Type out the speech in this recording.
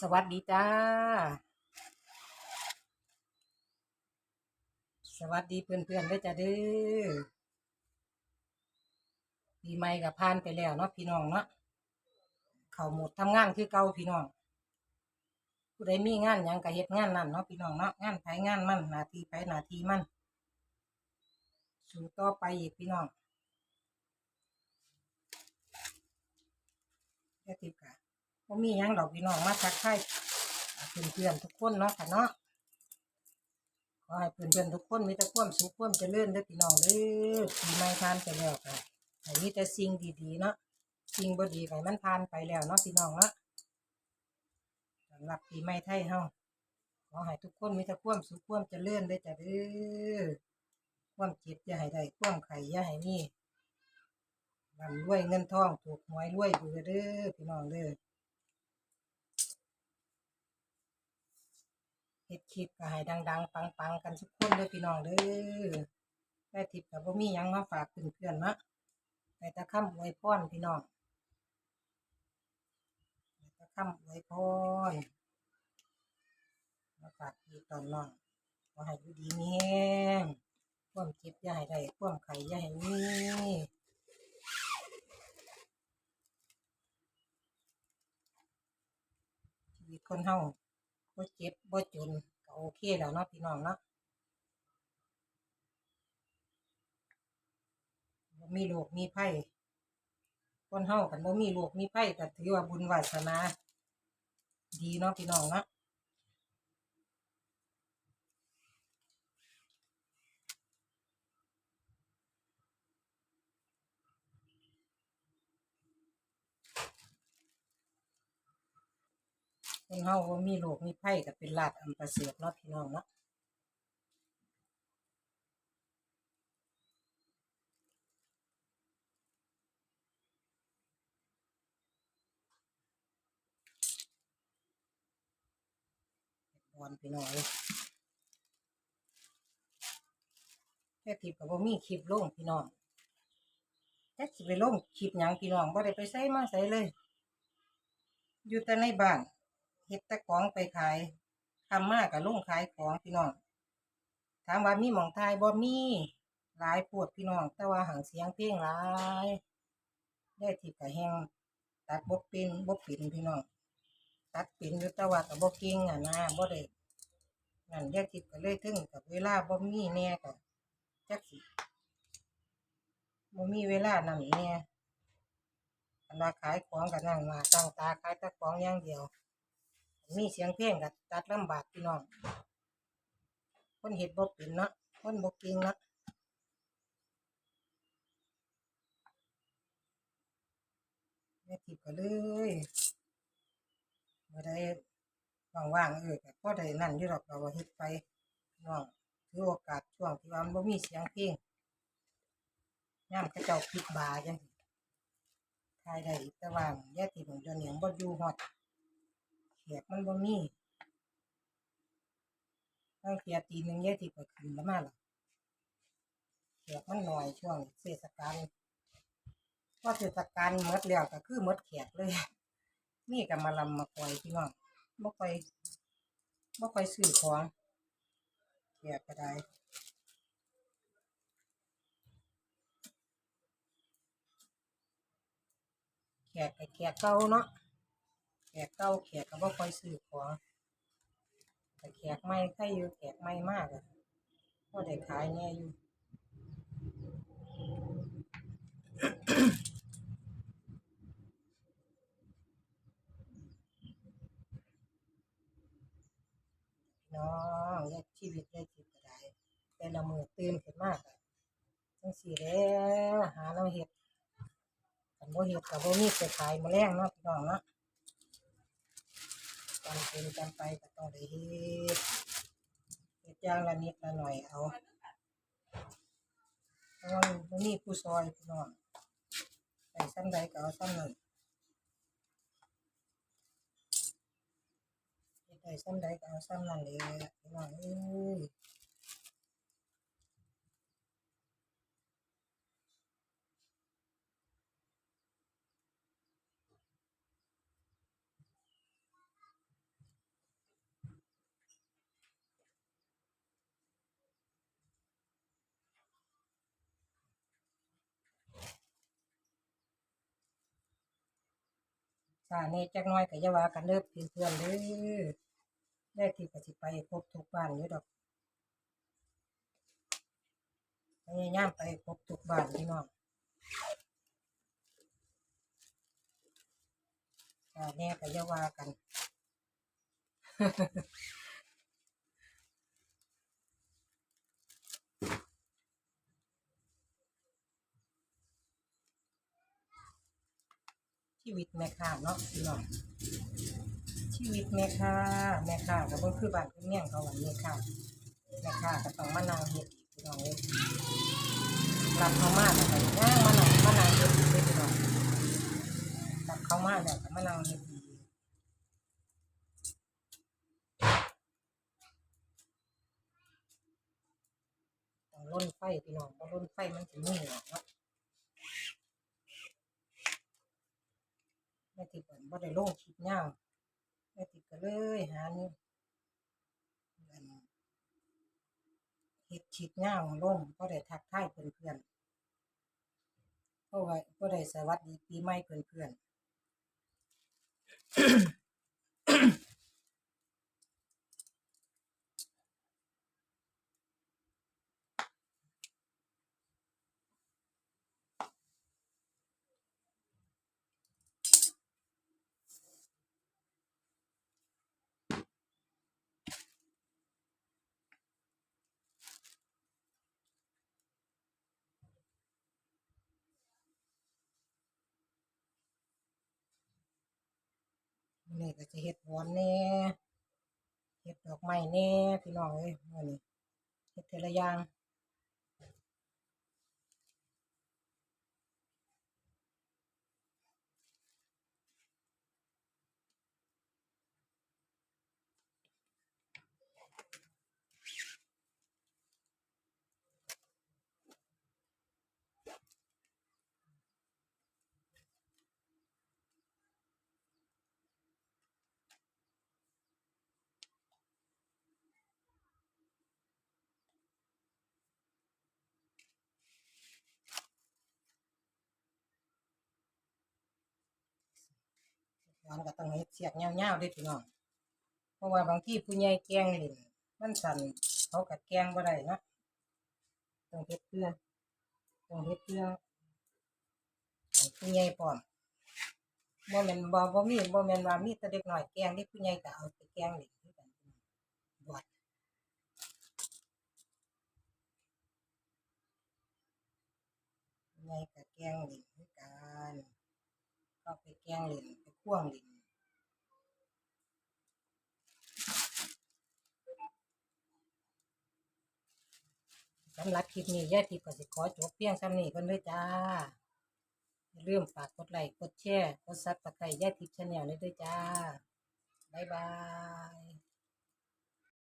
สวัสดีจ้า สวัสดีเพื่อนๆด้วยจ้าด้อปีใหม่กับผ่านไปแล้วเนาะพี่น้องเนาะเขาหมดทำงานคือเก่าพี่น้องผู้ใดมีงานยังก็เฮ็ดงานนั่นเนาะพี่น้องเนาะงานไผงานมันหนาทีไผหนาทีมันสู่ต่อไปอีกพี่น้องแค่ติดกะ บ่มีหยังดอกพี่น้องมาทักทายเพื่อนๆทุกคนเนาะค่ะเนาะขอให้เพื่อนๆทุกคนมีแต่ความสุขความเจริญเด้อพี่น้องเด้อปีใหม่ผ่านไปแล้วก็ให้มีแต่สิ่งดีๆเนาะสิ่งบ่ดีก็ให้มันผ่านไปแล้วเนาะพี่น้องเนาะสำหรับปีใหม่ไทยเฮาขอให้ทุกคนมีแต่ความสุขความเจริญเด้จ้ะเด้อความเจ็บอย่าให้ได้ความไข้อย่าให้มีร่ำรวยเงินทองถูกหวยรวยอยู่เด้อพี่น้องเด้อ เฮ็ดคลิปก็ให้ดัง ๆ ปัง ๆ กันทุกคนเด้อพี่น้องเด้อแม่ทิพย์ก็บ่มีหยังมาฝากเพื่อนๆเนาะแต่ตะคำอวยพรพี่น้องแต่ตะคำอวยพรมาฝากพี่ตอนน้องขอให้อยู่ดีมีแห้งความเจ็บอย่าให้ได้ความไข้อย่าให้มีชีวิตคนเฮา บ่เจ็บบ่จนก็โอเคแล้วเนาะพี่น้องเนาะบ่มีโรคมีไผ่คนเฮากันบ่มีโรคมีไผ่ก็ถือว่าบุญวาสนา ดีเนาะพี่น้องเนาะ คนเฮาบ่มีโรคมีภัยก็เป็นลาภอันประเสริฐเนาะพี่น้องเนาะบอนพี่น้องเอ้ยแค่ทิพย์ก็บ่มีคลิปลงพี่น้องแค่สิไปลงคลิปหยังพี่น้องบ่ได้ไปไสมาไสเลย อยู่แต่ในบ้าน เฮ็ดแต่ของไปขายทำมาก็ลงขายของพี่น้องถามว่ามีหมองทายบ่มีหลายปวดพี่น้อง แต่ว่าหังเสียงเพลงหลายได้ที่ก็แฮงตัดบ่เป็นบ่เป็นพี่น้องตัดเป็นอยู่แต่ว่าก็บ่เก่งอะนะบ่ได้นั่นแยกทิพย์ก็เลยถึงกับเวลาบ่มีแน่ก็จักสิบ่มีเวลานั่นแน่อันว่าขายของก็นั่งหน้าตั้งตาขายต่ของอย่างเดียว มีเสียงเพลงก็ตัดลำบากพี่น้อง คนเฮ็ดบ่เป็นเนาะคนบ่เก่งเนาะแม่ทิพย์ก็เลยบ่ได้ว่างๆเออก็ได้นั่นอยู่ดอกก็ว่าเฮ็ดไปน้องถือโอกาสช่วงที่ว่ามันบ่มีเสียงเพลงยามเขาเจ้าปิดบาร์จังทายได้แต่ว่าแย่ที่ผมเดี๋ยวนี้บ่อยู่ฮอด แขกมันบ่มีตั้งเทียดตีหนึงแย่ที่ก็ขึ้นแล้วมาล่ะแขกมันหน้อยช่วงเทศกาลพอเทศกาลหมดแล้วก็คือหมดแขกเลยนี่ก็มาลำมาปล่อยพี่น้องบ่ค่อยบ่ค่อยซื้อของแขกก็ได้แขกก็แขกเก่าเนาะ กเก่าแขกก็บ่ค่อยซื้อของแต่แขกใหม่ใครอยู่แขกใหม่มากอะพอได้ขายแน่อยู่น้องอยากชีวิตได้จิตก็ไดแต่ละมือตื่นขึ้นมากจังสี่แล้วหาเราเห็ดกันบ่เห็ดกับบ่มีไปขายมาแรงเนาะพี่น้องเนาะ จำเป็นกันไปก็ต้องได้เฮ็ดเฮ็ดอย่างละนิดละหน่อยเอาเพราะว่ามันบ่มีผู้ซอยพี่น้องใส่ซ้ำใดก็เอาซ้ำนั้นเฮ็ดได้ซ้ำใดก็เอาซ้ำนั้นเลยพี่น้องเอ้ย สานี่จักน้อยกับยาว่ากันเริ่มเพื่อนๆเด้อได้ที่ก็สิไปพบทุกบ้านอยู่ดอกพยายามไปพบทุกบ้านพี่น้องสานี่กับยาว่ากัน ชีวิตแม่ค้าเนาะพี่น้องชีวิตแม่ค้าแม่ค้าก็บ่คือบ้านคือเมี่ยงเขาหว่าแม่ค้าแม่ค้าก็ต้องมานั่งเฮ็ดอีกพี่น้องเอ้ยรับเขามาแล้วก็ย่างมานั่งมานั่งเฮ็ดอีกเด้อพี่น้องรับเขามาแล้วก็มานั่งเฮ็ดอีกต้องล่นไฟพี่น้องบ่ล่นไฟมันสิมือหรอกเนาะ แม่ติดบ่ได้ลงคลิปยาวแม่ติดก็เลยหานี่อัน เฮ็ดเงาวลงก็ได้ทักทายเพื่อนๆเพราะว่าบ่ได้สวัสดีปีใหม่เพื่อนๆมื้อ นี่ก็จะเห็ดหวอนแหน่เห็ดดอกไม้แหน่พี่น้องเอ้ยวันนี้เห็ดแต่ละอย่าง หวอนก็ต้องเฮ็ดเสียกยาวๆเด้อพี่น้องเพราะว่าบางทีผู้ใหญ่แกงเล่นมันสั่นเขาก็แกล้งบ่ได้นะต้องเฮ็ดเพื่อต้องเฮ็ดเพื่อผู้ใหญ่พร้อมบ่แม่นบ่บ่มีบ่แม่นว่ามีแต่เด็กน้อยแกงเด็กผู้ใหญ่ก็เอาไปแกงเล่นคือกันบอดผู้ใหญ่ก็แกงเล่นคือกันก็ไปแกงเล่นไป่วงเล่นสำหรับคลิปนี้ยาทิพย์ก็สิขอจบเพียงส่ำนี้กันเด้อจ้าอย่าลืมฝากกดไลค์กดแชร์กดซับสไครต์ยาทิพย์ชาแนลนี้ด้วยจ้า บ๊ายบาย